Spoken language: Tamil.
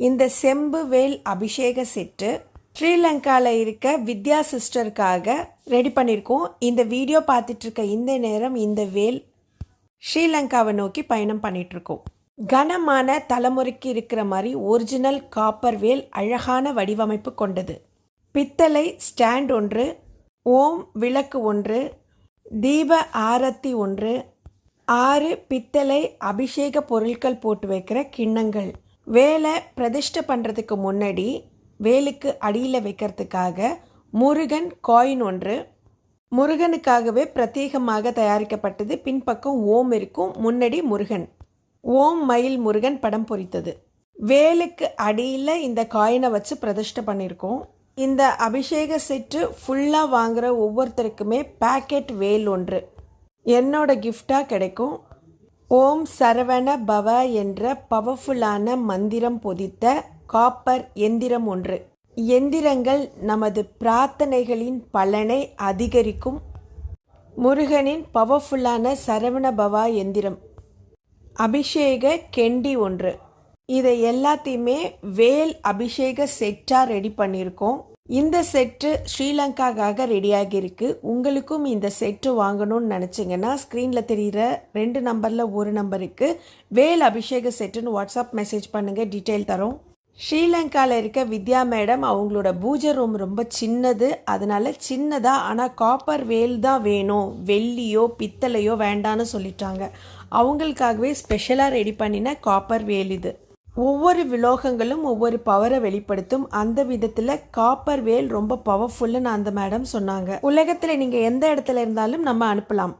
இந்த செம்பு வேல் அபிஷேக செட்டு ஸ்ரீலங்காவில் இருக்க வித்யா சிஸ்டருக்காக ரெடி பண்ணியிருக்கோம் இந்த வீடியோ பார்த்துட்டு இருக்க இந்த நேரம் இந்த வேல் ஸ்ரீலங்காவை நோக்கி பயணம் பண்ணிகிட்ருக்கோம் கனமான தலைமுறைக்கு இருக்கிற மாதிரி ஒரிஜினல் காப்பர் வேல் அழகான வடிவமைப்பு கொண்டது. பித்தளை ஸ்டாண்ட் ஒன்று ஓம் விளக்கு ஒன்று தீப ஆரத்தி ஒன்று ஆறு பித்தளை அபிஷேக பொருட்கள் போட்டு வைக்கிற கிண்ணங்கள். வேலை பிரதிஷ்டை பண்ணுறதுக்கு முன்னாடி வேலுக்கு அடியில் வைக்கிறதுக்காக முருகன் காயின் ஒன்று. முருகனுக்காகவே பிரத்யேகமாக தயாரிக்கப்பட்டது. பின்பக்கம் ஓம் இருக்கும். முன்னாடி முருகன். ஓம் மயில் முருகன் படம் பொறித்தது. வேலுக்கு அடியில் இந்த காயினை வச்சு பிரதிஷ்டை பண்ணியிருக்கோம். இந்த அபிஷேக செட்டு ஃபுல்லாக வாங்குகிற ஒவ்வொருத்தருக்குமே பேக்கெட் வேல் ஒன்று. என்னோட கிஃப்டாக கிடைக்கும். ஓம் சரவண பவ என்ற பவர்ஃபுல்லான மந்திரம் பொதித்த காப்பர் எந்திரம் ஒன்று. எந்திரங்கள் நமது பிரார்த்தனைகளின் பலனை அதிகரிக்கும் முருகனின் பவர்ஃபுல்லான சரவண பவா எந்திரம். அபிஷேக கெண்டி ஒன்று. இதை எல்லாத்தையுமே வேல் அபிஷேக செட்டாக ரெடி பண்ணியிருக்கோம். இந்த செட்டு ஸ்ரீலங்காக்காக ரெடியாகி இருக்கு உங்களுக்கும் இந்த செட்டு வாங்கணும்னு நினச்சிங்கன்னா ஸ்க்ரீனில் தெரிகிற ரெண்டு நம்பரில் ஒரு நம்பருக்கு வேல் அபிஷேக செட்டுன்னு வாட்ஸ்அப் மெசேஜ் பண்ணுங்கள் டீட்டெயில் தரோம். ஸ்ரீலங்காவில் இருக்க வித்யா மேடம் அவங்களோட பூஜை ரூம் ரொம்ப சின்னது. அதனால சின்னதாக ஆனால் காப்பர் வேல் தான் வேணும். வெள்ளியோ பித்தளையோ வேண்டான்னு சொல்லிட்டாங்க. அவங்களுக்காகவே ஸ்பெஷலாக ரெடி பண்ணின காப்பர் வேல் இது. ஒவ்வொரு விலோகங்களும் ஒவ்வொரு பவரை வெளிப்படுத்தும். அந்த விதத்தில் காப்பர் வேல் ரொம்ப பவர்ஃபுல்லுன்னு அந்த மேடம் சொன்னாங்க. உலகத்தில் நீங்கள் எந்த இடத்துல இருந்தாலும் நம்ம அனுப்பலாம்.